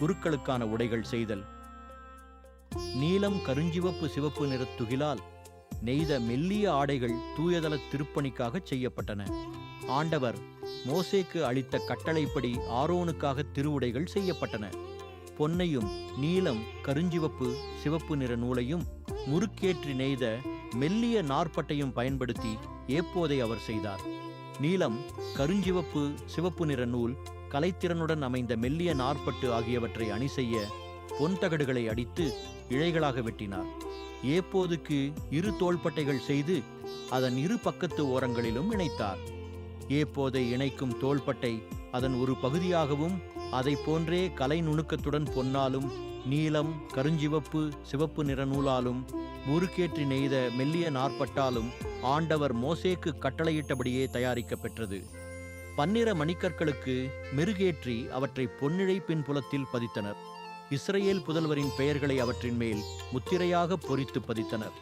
குருக்களுக்கான உடைகள் செய்தல். நீலம் கருஞ்சிவப்பு சிவப்பு நிற துகிலால் நெய்த மெல்லிய ஆடைகள் தூயதள திருப்பணிக்காக செய்யப்பட்டன. ஆண்டவர் மோசேக்கு அளித்த கட்டளைப்படி ஆரோனுக்காக திருவுடைகள் செய்யப்பட்டன. பொன்னையும் நீலம் கருஞ்சிவப்பு சிவப்பு நிற நூலையும் முறுக்கேற்றி நெய்த மெல்லிய நாற்பட்டையும் பயன்படுத்தி ஏப்போதை அவர் செய்தார். நீலம் கருஞ்சிவப்பு சிவப்பு நிற நூல் கலைத்திறனுடன் அமைந்த மெல்லிய நாற்பட்டு ஆகியவற்றை அணி செய்ய பொன் தகடுகளை அடித்து இழைகளாக வெட்டினார். ஏப்போதுக்கு இரு தோள்பட்டைகள் செய்து அதன் இரு பக்கத்து ஓரங்களிலும் இணைத்தார். ஏப்போதை இணைக்கும் தோள்பட்டை அதன் ஒரு பகுதியாகவும் அதை போன்றே கலை நுணுக்கத்துடன் பொன்னாலும் நீலம் கருஞ்சிவப்பு சிவப்பு நிற நூலாலும் முறுக்கேற்றி நெய்த மெல்லிய நாற்பட்டாலும் ஆண்டவர் மோசேக்கு கட்டளையிட்டபடியே தயாரிக்கப் பெற்றது பன்னிர மணிக்கற்களுக்கு மெருகேற்றி அவற்றை பொன்னிழை பின்புலத்தில் பதித்தனர். இஸ்ரேல் புதல்வரின் பெயர்களை அவற்றின் மேல் முத்திரையாக பொறித்து பதித்தனர்.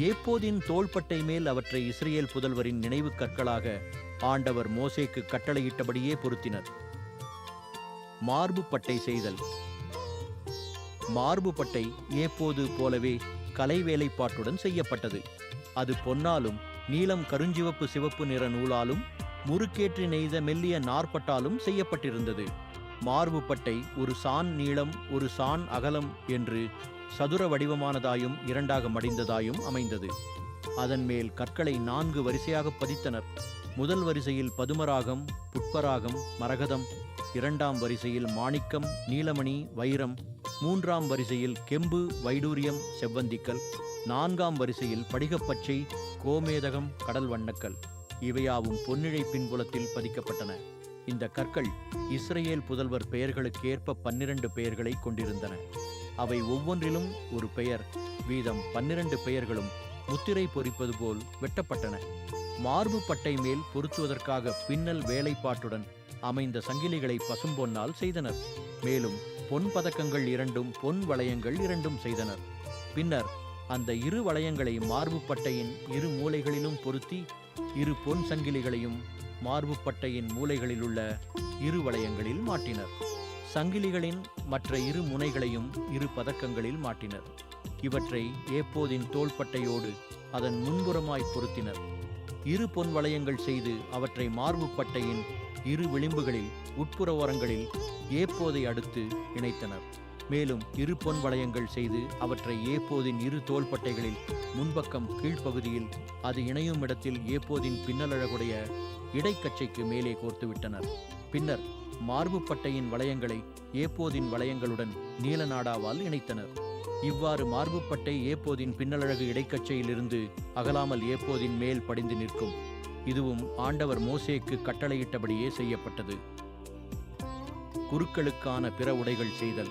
ஏப்போதின் தோள்பட்டை மேல் அவற்றை இஸ்ரேல் புதல்வரின் நினைவுக் கற்களாக ஆண்டவர் மோசேக்கு கட்டளையிட்டபடியே பொருத்தினர். மார்பு பட்டை செய்தல். மார்பு பட்டை ஏப்போது போலவே கலை வேலைப்பாட்டுடன் செய்யப்பட்டது. அது பொன்னாலும் நீலம் கருஞ்சிவப்பு சிவப்பு நிற நூலாலும் முறுக்கேற்றி நெய்த மெல்லிய நாற்பட்டாலும் செய்யப்பட்டிருந்தது. மார்பு பட்டை ஒரு சான் நீளம் ஒரு சான் அகலம் என்று சதுர வடிவமானதாயும் இரண்டாக மடிந்ததாயும் அமைந்தது. அதன் மேல் கற்களை நான்கு வரிசையாக பதித்தனர். முதல் வரிசையில் பதுமராகம் புட்பராகம் மரகதம் இரண்டாம் வரிசையில் மாணிக்கம் நீலமணி வைரம் மூன்றாம் வரிசையில் கெம்பு வைடூரியம் செவ்வந்திக்கல் நான்காம் வரிசையில் படிகப்பச்சை கோமேதகம் கடல் வண்ணக்கல். இவையாவும் பொன்னிழை பின்புலத்தில் பதிக்கப்பட்டன. இந்த கற்கள் இஸ்ரேல் புதல்வர் பெயர்களுக்கேற்ப பன்னிரண்டு பெயர்களை கொண்டிருந்தன. அவை ஒவ்வொன்றிலும் ஒரு பெயர் வீதம் பன்னிரண்டு பெயர்களும் முத்திரை பொறிப்பது போல் வெட்டப்பட்டன. மார்பு பட்டை மேல் பொருத்துவதற்காக பின்னல் வேலைப்பாட்டுடன் அமைந்த சங்கிலிகளை பசும்பொன்னால் செய்தனர். மேலும் பொன் பதக்கங்கள் இரண்டும் பொன் வளையங்கள் இரண்டும் செய்தனர். பின்னர் அந்த இரு வளையங்களை மார்பு பட்டையின் இரு மூலைகளிலும் பொருத்தி இரு பொன் சங்கிலிகளையும் மார்பு பட்டையின் மூலைகளிலுள்ள இரு வளையங்களில் மாட்டினர். சங்கிலிகளின் மற்ற இரு முனைகளையும் இரு பதக்கங்களில் மாட்டினர். இவற்றை ஏப்போதின் தோள்பட்டையோடு அதன் முன்புறமாய் பொருத்தினர். இரு பொன் வளையங்கள் செய்து அவற்றை மார்பு பட்டையின் இரு விளிம்புகளில் உட்புற ஓரங்களில் ஏப்போதை அடுத்து இணைத்தனர். மேலும் இரு பொன் வளையங்கள் செய்து அவற்றை ஏப்போதின் இரு தோள்பட்டைகளில் முன்பக்கம் கீழ்ப்பகுதியில் அது இணையும் இடத்தில் ஏப்போதின் பின்னலழகுடைய இடைக்கச்சைக்கு மேலே கோர்த்துவிட்டனர். பின்னர் மார்புப்பட்டையின் வளையங்களை ஏப்போதின் வளையங்களுடன் நீலநாடாவால் இணைத்தனர். இவ்வாறு மார்புப்பட்டை ஏப்போதின் பின்னலழகு இடைக்கச்சையிலிருந்து அகலாமல் ஏப்போதின் மேல் படிந்து நிற்கும். இதுவும் ஆண்டவர் மோசேக்கு கட்டளையிட்டபடியே செய்யப்பட்டது. குருக்களுக்கான பிற உடைகள் செய்தல்.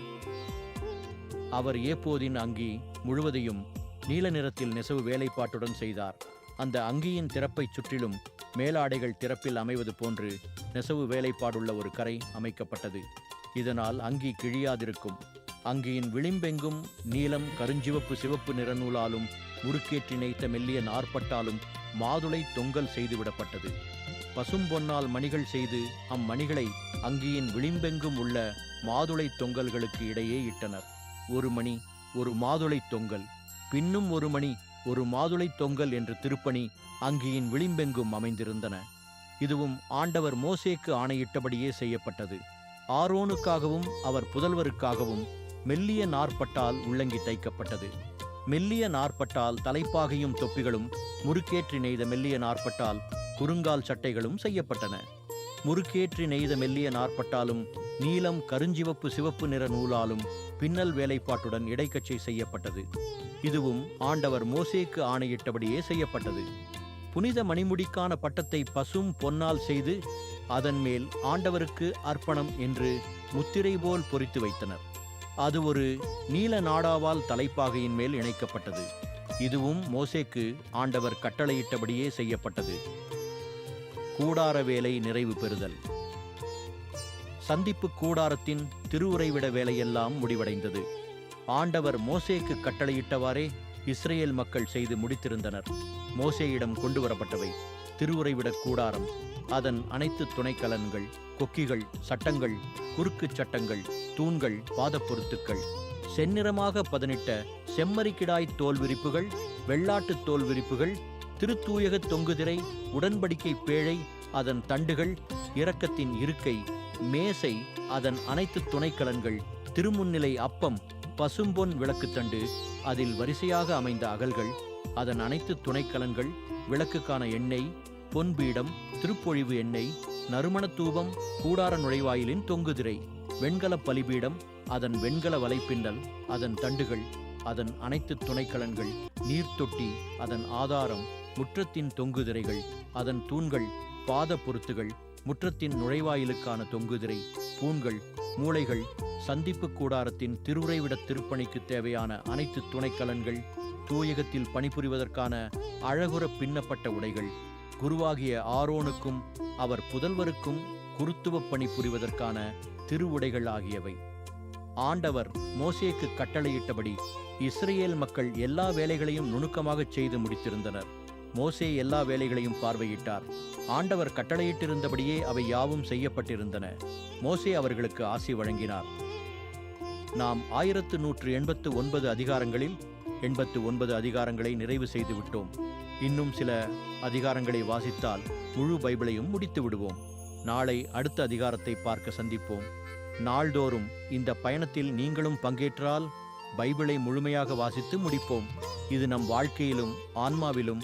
அவர் ஏப்போதின் அங்கி முழுவதையும் நீல நிறத்தில் நெசவு வேலைப்பாட்டுடன் செய்தார். அந்த அங்கியின் திறப்பைச் சுற்றிலும் மேலாடைகள் திறப்பில் அமைவது போன்று நெசவு வேலைப்பாடுள்ள ஒரு கரை அமைக்கப்பட்டது. இதனால் அங்கி கிழியாதிருக்கும். அங்கியின் விளிம்பெங்கும் நீலம் கருஞ்சிவப்பு சிவப்பு நிற நூலாலும் முறுக்கேற்றி நெய்த்த மெல்லிய நாற்பட்டாலும் மாதுளை தொங்கல் செய்துவிடப்பட்டது. பசும்பொன்னால் மணிகள் செய்து அம்மணிகளை அங்கியின் விளிம்பெங்கும் உள்ள மாதுளை தொங்கல்களுக்கு இடையே இட்டனர். ஒரு மணி ஒரு மாதுளை தொங்கல். பின்னும் ஒரு மணி ஒரு மாதுளை தொங்கல் என்ற திருப்பணி அங்கியின் விளிம்பெங்கும் அமைந்திருந்தன. இதுவும் ஆண்டவர் மோசேக்கு ஆணையிட்டபடியே செய்யப்பட்டது. ஆரோனுக்காகவும் அவர் புதல்வருக்காகவும் மெல்லிய நாற்பட்டால் உள்ளங்கி தைக்கப்பட்டது. மெல்லிய நாற்பட்டால் தலைப்பாகையும் தொப்பிகளும் முறுக்கேற்றி நெய்த மெல்லிய நாற்பட்டால் குறுங்கால் சட்டைகளும் செய்யப்பட்டன. முறுக்கேற்றி நெய்த மெல்லிய நாற்பட்டாலும் நீலம் கருஞ்சிவப்பு சிவப்பு நிற நூலாலும் பின்னல் வேலைப்பாட்டுடன் இடைக்கச்சை செய்யப்பட்டது. இதுவும் ஆண்டவர் மோசேக்கு ஆணையிட்டபடியே செய்யப்பட்டது. புனித மணிமுடிக்கான பட்டத்தை பசும் பொன்னால் செய்து அதன் மேல் ஆண்டவருக்கு அர்ப்பணம் என்று முத்திரை போல் பொறித்து வைத்தனர். அது ஒரு நீல நாடாவால் தலைப்பாகையின் மேல் இணைக்கப்பட்டது. இதுவும் மோசேக்கு ஆண்டவர் கட்டளையிட்டபடியே செய்யப்பட்டது. கூடார வேலை நிறைவு பெறுதல். சந்திப்பு கூடாரத்தின் திருவுறைவிட வேலையெல்லாம் முடிவடைந்தது. ஆண்டவர் மோசேக்கு கட்டளையிட்டவாறே இஸ்ரேல் மக்கள் செய்து முடித்திருந்தனர். மோசேயிடம் கொண்டு வரப்பட்டவை திருவுரைவிட கூடாரம். அதன் அனைத்து துணைக்கலன்கள் கொக்கிகள் சட்டங்கள் குறுக்குச் சட்டங்கள் தூண்கள் பாதப்பொருத்துக்கள் செந்நிறமாக பதனிட்ட செம்மறிக்கிடாய் தோல் விரிப்புகள் வெள்ளாட்டு தோல் விரிப்புகள் திருத்தூயக தொங்குதிரை உடன்படிக்கை பேழை அதன் தண்டுகள் இரக்கத்தின் இருக்கை மேசை அதன் அனைத்து துணைக்கலன்கள் திருமுன்னிலை அப்பம் பசும்பொன் விளக்குத்தண்டு அதில் வரிசையாக அமைந்த அகல்கள் அதன் அனைத்து துணைக்கலன்கள் விளக்குக்கான எண்ணெய் பொன்பீடம் திருப்பொழிவு எண்ணெய் நறுமணத்தூபம் கூடார நுழைவாயிலின் தொங்குதிரை வெண்கலப் பலிபீடம் அதன் வெண்கல வலைப்பின்னல் அதன் தண்டுகள் அதன் அனைத்து துணைக்கலன்கள் நீர்த்தொட்டி அதன் ஆதாரம் முற்றத்தின் தொங்குதிரைகள் அதன் தூண்கள் பாத பொருத்துகள் முற்றத்தின் நுழைவாயிலுக்கான தொங்குதிரை பூண்கள் மூளைகள் சந்திப்பு கூடாரத்தின் திருவுரைவிட திருப்பணிக்கு தேவையான அனைத்து துணைக்கலன்கள் தூயகத்தில் பணிபுரிவதற்கான அழகுற பின்னப்பட்ட உடைகள் குருவாகிய ஆரோனுக்கும் அவர் புதல்வருக்கும் குருத்துவப் பணி புரிவதற்கான திருவுடைகள் ஆகியவை. ஆண்டவர் மோசேக்கு கட்டளையிட்டபடி இஸ்ரேல் மக்கள் எல்லா வேலைகளையும் நுணுக்கமாகச் செய்து முடித்திருந்தனர். மோசே எல்லா வேலைகளையும் பார்வையிட்டார். ஆண்டவர் கட்டளையிட்டிருந்தபடியே அவை யாவும் செய்யப்பட்டிருந்தன. மோசே அவர்களுக்கு ஆசி வழங்கினார். நாம் ஆயிரத்து நூற்று எண்பத்து ஒன்பது அதிகாரங்களில் எண்பத்து ஒன்பது அதிகாரங்களை நிறைவு செய்து விட்டோம் இன்னும் சில அதிகாரங்களை வாசித்தால் முழு பைபிளையும் முடித்து விடுவோம். நாளை அடுத்த அதிகாரத்தை பார்க்க சந்திப்போம். நாள்தோறும் இந்த பயணத்தில் நீங்களும் பங்கேற்றால் பைபிளை முழுமையாக வாசித்து முடிப்போம். இது நம் வாழ்க்கையிலும் ஆன்மாவிலும்